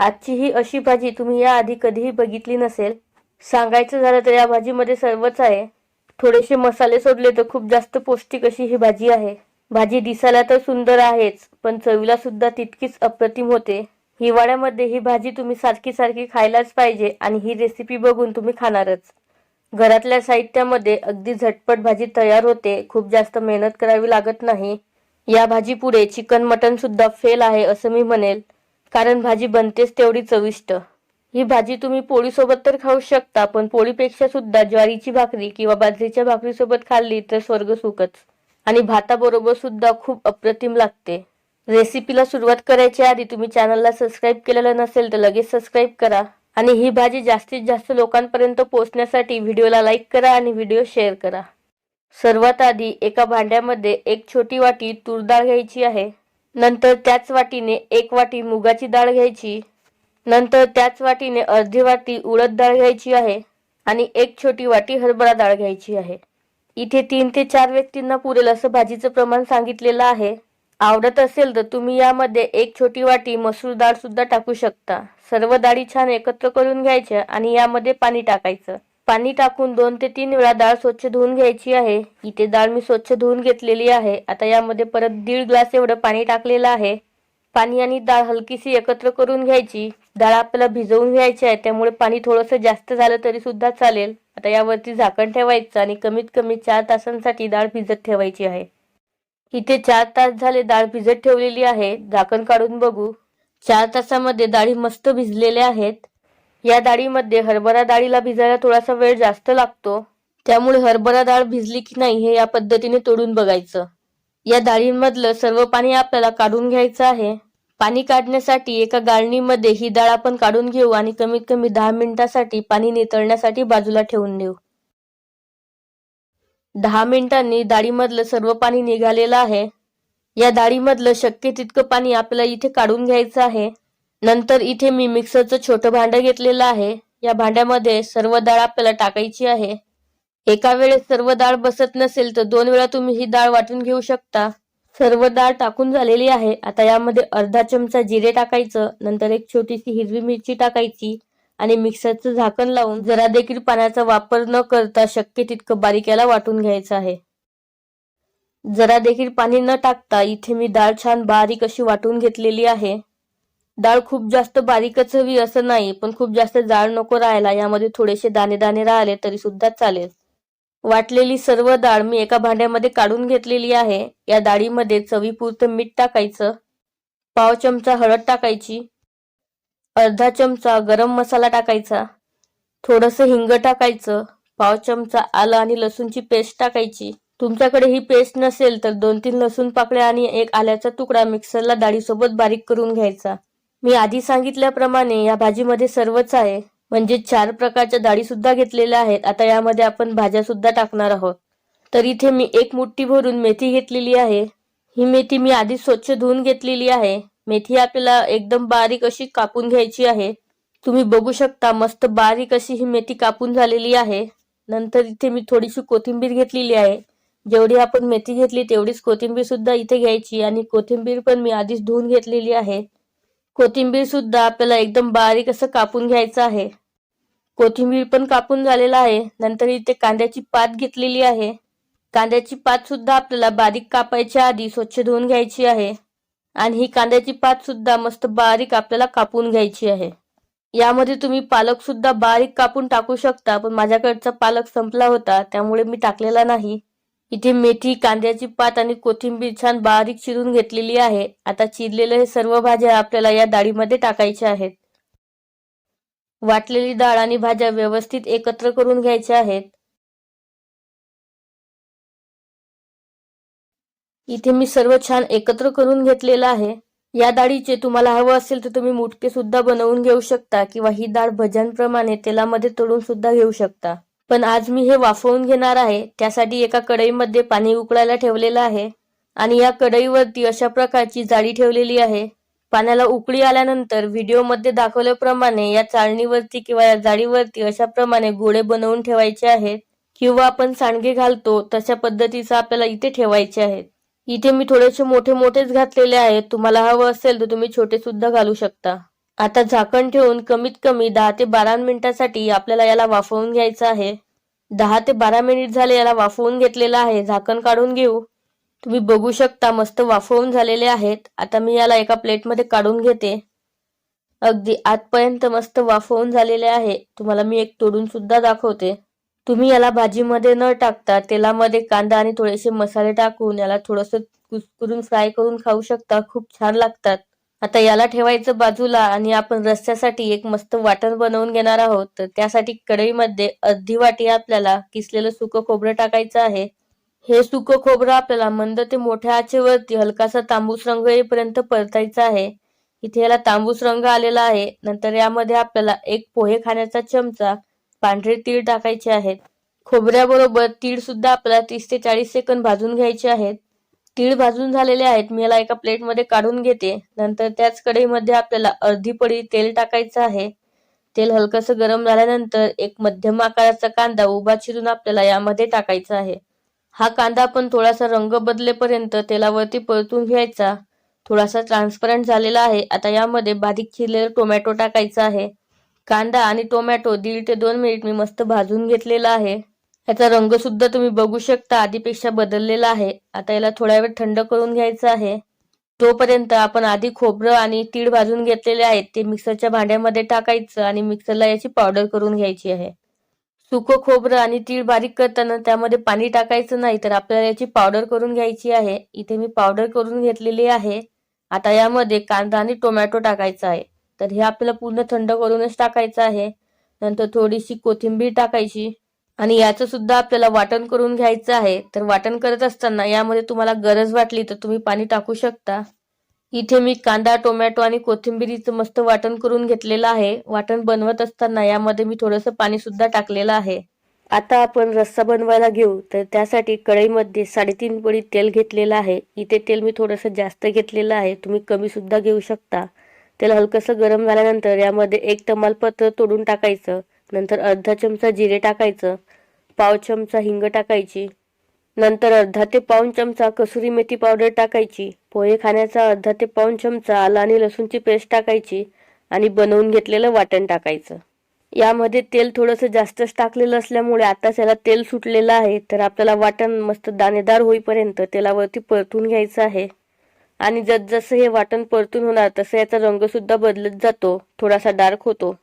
आजची ही अशी भाजी तुम्ही याआधी कधीही बघितली नसेल. सांगायचं झालं तर या भाजीमध्ये सर्वच आहे. थोडेसे मसाले सोडले तर खूप जास्त पौष्टिक अशी ही भाजी आहे. भाजी दिसायला तर सुंदर आहेच पण चवीला सुद्धा तितकीच अप्रतिम होते. हिवाळ्यामध्ये ही भाजी तुम्ही सारखी सारखी खायलाच पाहिजे आणि ही रेसिपी बघून तुम्ही खाणारच. घरातल्या साहित्यामध्ये अगदी झटपट भाजी तयार होते खूप जास्त मेहनत करावी लागत नाही. या भाजी पुढे चिकन मटन सुद्धा फेल आहे असं मी म्हणेल. कारण भाजी बनतेच तेवढी चविष्ट. ही भाजी तुम्ही पोळीसोबत तर खाऊ शकता पण पोळीपेक्षा सुद्धा ज्वारीची भाकरी किंवा बाजरीच्या भाकरीसोबत खाल्ली तर स्वर्ग सुखच. आणि भाताबरोबर सुद्धा खूप अप्रतिम लागते. रेसिपीला सुरुवात करायच्या आधी तुम्ही चॅनलला सबस्क्राईब केलेलं नसेल तर लगेच सबस्क्राईब करा. आणि ही भाजी जास्तीत जास्त लोकांपर्यंत पोहोचण्यासाठी व्हिडिओला लाईक करा आणि व्हिडिओ शेअर करा. सर्वात आधी एका भांड्यामध्ये एक छोटी वाटी तूर डाळ घ्यायची आहे. नंतर त्याच वाटीने एक वाटी मुगाची डाळ घ्यायची. नंतर त्याच वाटीने अर्धी वाटी उडद डाळ घ्यायची आहे आणि एक छोटी वाटी हरभरा डाळ घ्यायची आहे. इथे तीन ते चार व्यक्तींना पुरेल असं भाजीचं प्रमाण सांगितलेलं आहे. आवडत असेल तर तुम्ही यामध्ये एक छोटी वाटी मसूर डाळ सुद्धा टाकू शकता. सर्व डाळी छान एकत्र करून घ्यायच्या आणि यामध्ये पाणी टाकायचं. पाणी टाकून दोन ते तीन वेळा डाळ स्वच्छ धुवून घ्यायची आहे. इथे डाळ मी स्वच्छ धुवून घेतलेली आहे. आता यामध्ये परत दीड ग्लास एवढं पाणी टाकलेलं आहे. पाणी आणि डाळ हलकीशी एकत्र करून घ्यायची. डाळ आपल्याला भिजवून घ्यायची आहे. त्यामुळे पाणी थोडंसं जास्त झालं तरी सुद्धा चालेल. आता यावरती झाकण ठेवायचं आणि कमीत कमी चार तासांसाठी डाळ भिजत ठेवायची आहे. इथे चार तास झाले डाळ भिजत ठेवलेली आहे. झाकण काढून बघू. चार तासामध्ये डाळी मस्त भिजलेल्या आहेत. या डाळीमध्ये हरभरा डाळीला भिजायला थोडासा वेळ जास्त लागतो. त्यामुळे हरभरा डाळ भिजली की नाही हे या पद्धतीने तोडून बघायचं. या डाळींमधलं सर्व पाणी आपल्याला काढून घ्यायचं आहे. पाणी काढण्यासाठी एका गाळणीमध्ये ही डाळ आपण काढून घेऊ आणि कमीत कमी दहा मिनिटासाठी पाणी नितळण्यासाठी बाजूला ठेवून देऊ. दहा मिनिटांनी डाळीमधलं सर्व पाणी निघालेलं आहे. या डाळीमधलं शक्य तितकं पाणी आपल्याला इथे काढून घ्यायचं आहे. नंतर इथे मी मिक्सरचं छोटं भांडं घेतलेलं आहे. या भांड्यामध्ये सर्व डाळ आपल्याला टाकायची आहे. एका वेळेस सर्व डाळ बसत नसेल तर दोन वेळा तुम्ही ही डाळ वाटून घेऊ शकता. सर्व डाळ टाकून झालेली आहे. आता यामध्ये अर्धा चमचा जिरे टाकायचं नंतर एक छोटीशी हिरवी मिरची टाकायची आणि मिक्सरचं झाकण लावून जरा देखील पाण्याचा वापर न करता शक्य तितकं बारीक याला वाटून घ्यायचं आहे. जरा देखील पाणी न टाकता इथे मी डाळ छान बारीक अशी वाटून घेतलेली आहे. डाळ खूप जास्त बारीकच हवी असं नाही पण खूप जास्त जाड नको राहायला यामध्ये थोडेसे दाणे दाणे राहिले तरी सुद्धा चालेल. वाटलेली सर्व डाळ मी एका भांड्यामध्ये काढून घेतलेली आहे. या डाळीमध्ये चवीपुरतं मीठ टाकायचं पाव चमचा हळद टाकायची अर्धा चमचा गरम मसाला टाकायचा थोडंसं हिंग टाकायचं पाव चमचा आलं आणि लसूणची पेस्ट टाकायची. तुमच्याकडे ही पेस्ट नसेल तर दोन तीन लसूण पाकळ्या आणि एक आल्याचा तुकडा मिक्सरला डाळीसोबत बारीक करून घ्यायचा. मी आधी सांगितल्याप्रमाणे या भाजीमध्ये सर्वच आहे. म्हणजे चार प्रकारच्या डाळी सुद्धा घेतलेल्या आहेत. आता यामध्ये आपण भाज्या सुद्धा टाकणार आहोत. तर इथे मी एक मुठ्ठी भरून मेथी घेतलेली आहे. ही मेथी मी आधी स्वच्छ धुवून घेतलेली आहे. मेथी आपल्याला एकदम बारीक अशी कापून घ्यायची आहे. तुम्ही बघू शकता मस्त बारीक अशी ही मेथी कापून झालेली आहे. नंतर इथे मी थोडीशी कोथिंबीर घेतलेली आहे. जेवढी आपण मेथी घेतली तेवढीच कोथिंबीर सुद्धा इथे घ्यायची आणि कोथिंबीर पण मी आधीच धुवून घेतलेली आहे. कोथिंबीर सुद्धा आपल्याला एकदम बारीक असं कापून घ्यायचं आहे. कोथिंबीर पण कापून झालेला आहे. नंतर इथे कांद्याची पात घेतलेली आहे. कांद्याची पात सुद्धा आपल्याला बारीक कापायच्या आधी स्वच्छ धुवून घ्यायची आहे. आणि ही कांद्याची पात सुद्धा मस्त बारीक आपल्याला कापून घ्यायची आहे. यामध्ये तुम्ही पालक सुद्धा बारीक कापून टाकू शकता पण माझ्याकडचा पालक संपला होता त्यामुळे मी टाकलेला नाही. इथे मेथी कांद्याची पात आणि कोथिंबीर छान बारीक चिरून घेतलेली आहे. आता चिरलेल्या हे सर्व भाज्या आपल्याला या डाळीमध्ये टाकायच्या आहेत. वाटलेली डाळ आणि भाज्या व्यवस्थित एकत्र करून घ्यायच्या आहेत. इथे मी सर्व छान एकत्र करून घेतलेलं आहे. या डाळीचे तुम्हाला हवं असेल तर तुम्ही मुटके सुद्धा बनवून घेऊ शकता किंवा ही डाळ भज्यांप्रमाणे तेलामध्ये तळून सुद्धा घेऊ शकता. पण आज मी हे वाफवून घेणार आहे त्यासाठी एका कढईमध्ये पाणी उकळायला ठेवलेलं आहे. आणि या कढईवरती अशा प्रकारची जाळी ठेवलेली आहे. पाण्याला उकळी आल्यानंतर व्हिडिओमध्ये दाखवल्याप्रमाणे या चाळणीवरती किंवा या जाळीवरती अशा प्रमाणे गोळे बनवून ठेवायचे आहेत. किंवा आपण सांडगे घालतो तशा पद्धतीचा आपल्याला इथे ठेवायचे आहेत. इथे मी थोडेसे मोठे मोठेच घातलेले आहेत. तुम्हाला हवं असेल तर तुम्ही छोटे सुद्धा घालू शकता. आता झाकण ठेवून कमीत कमी दहा ते बारा मिनिटासाठी आपल्याला याला वाफवून घ्यायचं आहे. दहा ते बारा मिनिट झाले याला वाफवून घेतलेलं आहे. झाकण काढून घेऊ. तुम्ही बघू शकता मस्त वाफवून झालेले आहेत. आता मी याला एका प्लेटमध्ये काढून घेते. अगदी आतपर्यंत मस्त वाफवून झालेले आहे. तुम्हाला मी एक तोडून सुद्धा दाखवते. तुम्ही याला भाजीमध्ये न टाकता तेलामध्ये कांदा आणि थोडेसे मसाले टाकून याला थोडस कुस्करून फ्राय करून खाऊ शकता. खूप छान लागतात. आता याला ठेवायचं बाजूला आणि आपण रस्त्यासाठी एक मस्त वाटण बनवून घेणार आहोत. तर त्यासाठी कढईमध्ये अर्धी वाटी आपल्याला किसलेलं सुकं खोबरं टाकायचं आहे. हे सुकं खोबरं आपल्याला मंद ते मोठ्या आचेवरती हलकासा तांबूस रंग येईपर्यंत परतायचा आहे. इथे याला तांबूस रंग आलेला आहे. नंतर यामध्ये आपल्याला एक पोहे खाण्याचा चमचा पांढरे तीळ टाकायचे आहेत. खोबऱ्याबरोबर तीळ सुद्धा आपल्याला तीस ते चाळीस सेकंद भाजून घ्यायचे आहेत. तीळ भाजून झालेले आहेत. मी याला एका प्लेटमध्ये काढून घेते. नंतर त्याच कढईमध्ये आपल्याला अर्धी पडी तेल टाकायचं आहे. तेल हलकंसं गरम झाल्यानंतर एक मध्यम आकाराचा कांदा उभा चिरून आपल्याला यामध्ये टाकायचा आहे. हा कांदा आपण थोडासा रंग बदलेपर्यंत तेलावरती परतून घ्यायचा. थोडासा ट्रान्सपरंट झालेला आहे. आता यामध्ये बारीक चिरलेलं टोमॅटो टाकायचा आहे. कांदा आणि टोमॅटो दीड ते दोन मिनिट मी मस्त भाजून घेतलेला आहे. याचा रंग सुद्धा तुम्ही बघू शकता. आधीपेक्षा बदललेला आहे. आता याला थोड्या वेळ थंड करून घ्यायचं आहे. तोपर्यंत आपण आधी खोबरं आणि तीळ भाजून घेतलेले आहेत. ते मिक्सरच्या भांड्यामध्ये टाकायचं आणि मिक्सरला याची पावडर करून घ्यायची आहे. सुकं खोबरं आणि तीळ बारीक करताना त्यामध्ये पाणी टाकायचं नाही तर आपल्याला याची पावडर करून घ्यायची आहे. इथे मी पावडर करून घेतलेली आहे. आता यामध्ये कांदा आणि टोमॅटो टाकायचा आहे. तर हे आपल्याला पूर्ण थंड करूनच टाकायचं आहे. नंतर थोडीशी कोथिंबीर टाकायची. आणि याचं सुद्धा आपल्याला वाटण करून घ्यायचं आहे. तर वाटण करत असताना यामध्ये तुम्हाला गरज वाटली तर तुम्ही पाणी टाकू शकता. इथे मी कांदा टोमॅटो आणि कोथिंबिरीचं मस्त वाटण करून घेतलेलं आहे. वाटण बनवत असताना यामध्ये मी थोडंसं पाणी सुद्धा टाकलेलं आहे. आता आपण रस्सा बनवायला घेऊ. तर त्यासाठी कढईमध्ये साडेतीन पडी तेल घेतलेलं आहे. इथे तेल मी थोडंसं जास्त घेतलेलं आहे. तुम्ही कमी सुद्धा घेऊ शकता. तेल हलकंसं गरम झाल्यानंतर यामध्ये एक तमालपत्र तोडून टाकायचं. नंतर अर्धा चमचा जिरे टाकायचं पाव चमचा हिंग टाकायची नंतर अर्धा ते पाऊन चमचा कसुरी मेथी पावडर टाकायची पोहे खाण्याचा अर्धा ते पाऊन चमचा आला आणि लसूणची पेस्ट टाकायची आणि बनवून घेतलेलं वाटण टाकायचं. यामध्ये तेल थोडंसं जास्तच टाकलेलं असल्यामुळे आताच याला तेल सुटलेलं आहे तर आपल्याला वाटण मस्त दाणेदार होईपर्यंत तेलावरती परतून घ्यायचं आहे. आणि जसजसं हे वाटण परतून होणार तसं याचा रंगसुद्धा बदलत जातो थोडासा डार्क होतो.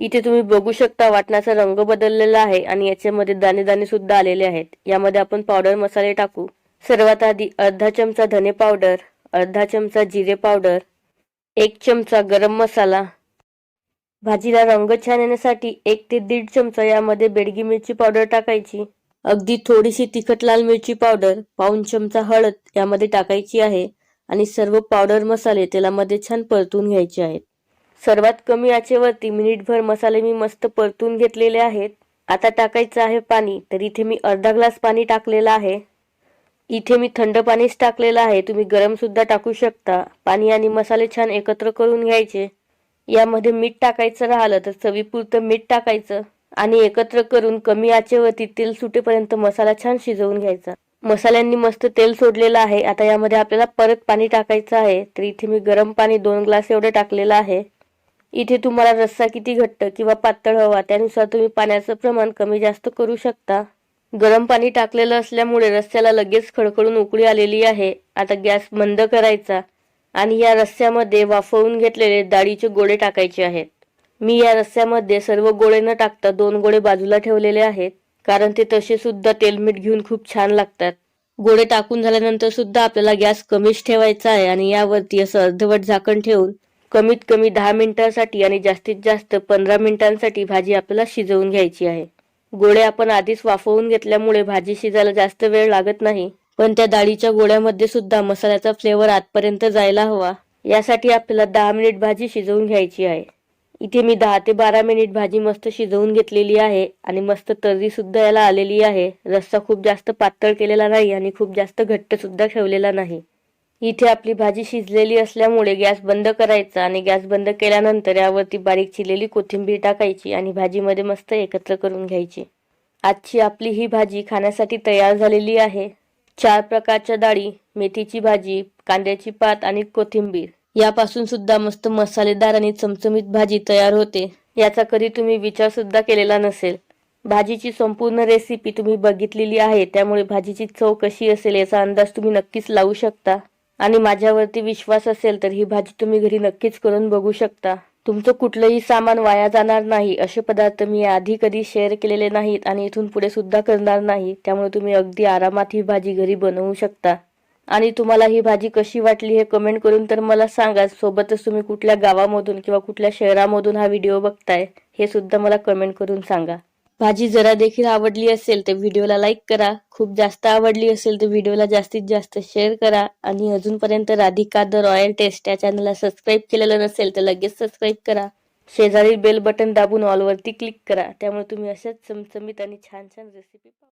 इथे तुम्ही बघू शकता वाटणाचा रंग बदललेला आहे आणि याच्यामध्ये दाणे दाणे सुद्धा आलेले आहेत. यामध्ये आपण पावडर मसाले टाकू. सर्वात आधी अर्धा चमचा धने पावडर अर्धा चमचा जिरे पावडर एक चमचा गरम मसाला. भाजीला रंग छान येण्यासाठी एक ते दीड चमचा यामध्ये बेडगी मिरची पावडर टाकायची. अगदी थोडीशी तिखट लाल मिरची पावडर पाऊन चमचा हळद यामध्ये टाकायची आहे. आणि सर्व पावडर मसाले तेलामध्ये छान परतून घ्यायचे आहेत. सर्वात कमी आचेवरती मिनिटभर मसाले मी मस्त परतून घेतलेले आहेत. आता टाकायचं आहे पाणी तर इथे मी अर्धा ग्लास पाणी टाकलेलं आहे. इथे मी थंड पाणीच टाकलेलं आहे तुम्ही गरम सुद्धा टाकू शकता. पाणी आणि मसाले छान एकत्र करून घ्यायचे. यामध्ये मीठ टाकायचं राहिलं तर चवीपुरतं मीठ टाकायचं. आणि एकत्र करून कमी आचेवरती तेल सुटेपर्यंत मसाला छान शिजवून घ्यायचा. मसाल्यांनी मस्त तेल सोडलेलं आहे. आता यामध्ये आपल्याला परत पाणी टाकायचं आहे. तर इथे मी गरम पाणी दोन ग्लास एवढं टाकलेलं आहे. इथे तुम्हाला रस्सा किती घट्ट किंवा पातळ हवा त्यानुसार तुम्ही पाण्याचं प्रमाण कमी जास्त करू शकता. गरम पाणी टाकलेलं असल्यामुळे रस्स्याला लगेच खडखडून उकळी आलेली आहे. आता गॅस बंद करायचा आणि या रस्स्यामध्ये वाफवून घेतलेले डाळीचे गोळे टाकायचे आहेत. मी या रस्स्यामध्ये सर्व गोळे न टाकता दोन गोळे बाजूला ठेवलेले आहेत कारण ते तसे सुद्धा तेलमीठ घेऊन खूप छान लागतात. गोळे टाकून झाल्यानंतर सुद्धा आपल्याला गॅस कमीच ठेवायचा आहे आणि यावरती असं अर्धवट झाकण ठेवून कमीत कमी दहा मिनिटांसाठी आणि जास्तीत जास्त पंधरा मिनिटांसाठी भाजी आपल्याला शिजवून घ्यायची आहे. गोळे आपण आधीच वाफवून घेतल्यामुळे भाजी शिजायला जास्त वेळ लागत नाही. पण त्या डाळीच्या गोळ्यामध्ये सुद्धा मसाल्याचा फ्लेवर आतपर्यंत जायला हवा. यासाठी आपल्याला दहा मिनिट भाजी शिजवून घ्यायची आहे. इथे मी दहा ते बारा मिनिट भाजी मस्त शिजवून घेतलेली आहे आणि मस्त तर्री सुद्धा याला आलेली आहे. रस्सा खूप जास्त पातळ केलेला नाही आणि खूप जास्त घट्ट सुद्धा ठेवलेला नाही. इथे आपली भाजी शिजलेली असल्यामुळे गॅस बंद करायचा आणि गॅस बंद केल्यानंतर यावरती बारीक चिरलेली कोथिंबीर टाकायची आणि भाजीमध्ये मस्त एकत्र करून घ्यायची. आजची आपली ही भाजी खाण्यासाठी तयार झालेली आहे. चार प्रकारच्या डाळी मेथीची भाजी कांद्याची पात आणि कोथिंबीर. यापासून सुद्धा मस्त मसालेदार आणि चमचमीत भाजी तयार होते. याचा कधी तुम्ही विचार सुद्धा केलेला नसेल. भाजीची संपूर्ण रेसिपी तुम्ही बघितलेली आहे त्यामुळे भाजीची चव कशी असेल याचा अंदाज तुम्ही नक्कीच लावू शकता. आणि माझ्यावरती विश्वास असेल तर ही भाजी तुम्ही घरी नक्कीच करून बघू शकता. तुमचं कुठलंही सामान वाया जाणार नाही. असे पदार्थ मी आधी कधी शेअर केलेले नाहीत आणि इथून पुढे सुद्धा करणार नाही. त्यामुळे तुम्ही अगदी आरामात ही भाजी घरी बनवू शकता. आणि तुम्हाला ही भाजी कशी वाटली हे कमेंट करून तर मला सांगा. सोबतच तुम्ही कुठल्या गावामधून किंवा कुठल्या शहरामधून हा व्हिडिओ बघताय हे सुद्धा मला कमेंट करून सांगा. भाजी जरा देखील आवडली असेल तर व्हिडिओला लाईक करा. खूप जास्त आवडली असेल तर व्हिडिओला जास्तीत जास्त शेअर करा. आणि अजूनपर्यंत राधिका द रॉयल टेस्ट या चॅनलला सबस्क्राईब केलेलं नसेल तर लगेच सबस्क्राईब करा. शेजारी बेल बटन दाबून ऑलवरती क्लिक करा. त्यामुळे तुम्ही अशाच चमचमीत आणि छान छान रेसिपी